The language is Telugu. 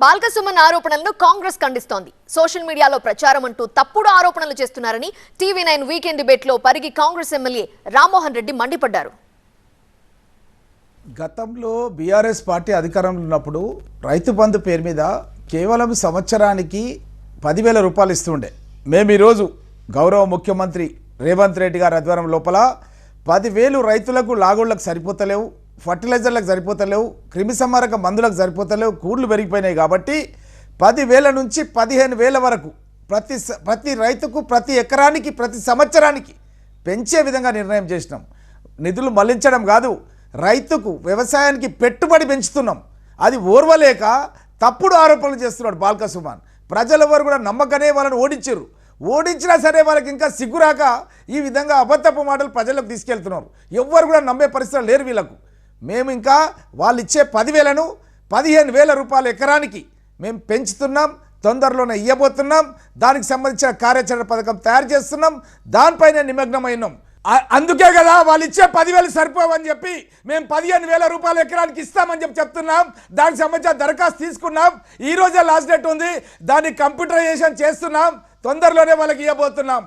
బాల్కసుమన్ ఆరోపణలను కాంగ్రెస్ ఖండిస్తోంది. సోషల్ మీడియాలో ప్రచారం అంటూ తప్పుడు ఆరోపణలు చేస్తున్నారని టీవీ నైన్ వీకెండ్ డిబేట్లో పరిగి కాంగ్రెస్ ఎమ్మెల్యే రామ్మోహన్ రెడ్డి మండిపడ్డారు. గతంలో బీఆర్ఎస్ పార్టీ అధికారంలో ఉన్నప్పుడు రైతు బంధు పేరు మీద కేవలం సంవత్సరానికి పదివేల రూపాయలు ఇస్తుండే. మేము ఈరోజు గౌరవ ముఖ్యమంత్రి రేవంత్ రెడ్డి గారి ఆధ్వర్యం లోపల పదివేలు రైతులకు లాగోళ్ళకు సరిపోతలేవు. ఫర్టిలైజర్లకు సరిపోతలేవు క్రిమిసంహారక మందులకు సరిపోతలేవు కూడ్లు పెరిగిపోయినాయి కాబట్టి పదివేల నుంచి పదిహేను వేల వరకు ప్రతి స- ప్రతి రైతుకు ప్రతి ఎకరానికి ప్రతి సంవత్సరానికి పెంచే విధంగా నిర్ణయం చేసినాం. నిధులు మళ్ళించడం కాదు రైతుకు వ్యవసాయానికి పెట్టుబడి పెంచుతున్నాం. అది ఓర్వలేక తప్పుడు ఆరోపణలు చేస్తున్నాడు బాల్క సుమాన్. ప్రజలెవరు కూడా నమ్మకనే వాళ్ళని ఓడించారు ఓడించినా సరే వాళ్ళకి ఇంకా సిగ్గురాక ఈ విధంగా అబద్ధపు మాటలు ప్రజలకు తీసుకెళ్తున్నారు. ఎవ్వరు కూడా నమ్మే పరిస్థితులు లేరు వీళ్ళకు. మేము ఇంకా వాళ్ళు ఇచ్చే పదివేలను పదిహేను వేల రూపాయల ఎకరానికి మేము పెంచుతున్నాం తొందరలోనే ఇవ్వబోతున్నాం దానికి సంబంధించిన కార్యాచరణ పథకం తయారు చేస్తున్నాం దానిపైన నిమగ్నమైనాం. అందుకే కదా వాళ్ళు ఇచ్చే పదివేలు సరిపోవని చెప్పి మేము పదిహేను వేల రూపాయల ఎకరానికి ఇస్తామని చెప్పి చెప్తున్నాం దానికి సంబంధించిన దరఖాస్తు తీసుకున్నాం ఈరోజే లాస్ట్ డేట్ ఉంది దాన్ని కంప్యూటరైజేషన్ చేస్తున్నాం తొందరలోనే వాళ్ళకి ఇవ్వబోతున్నాం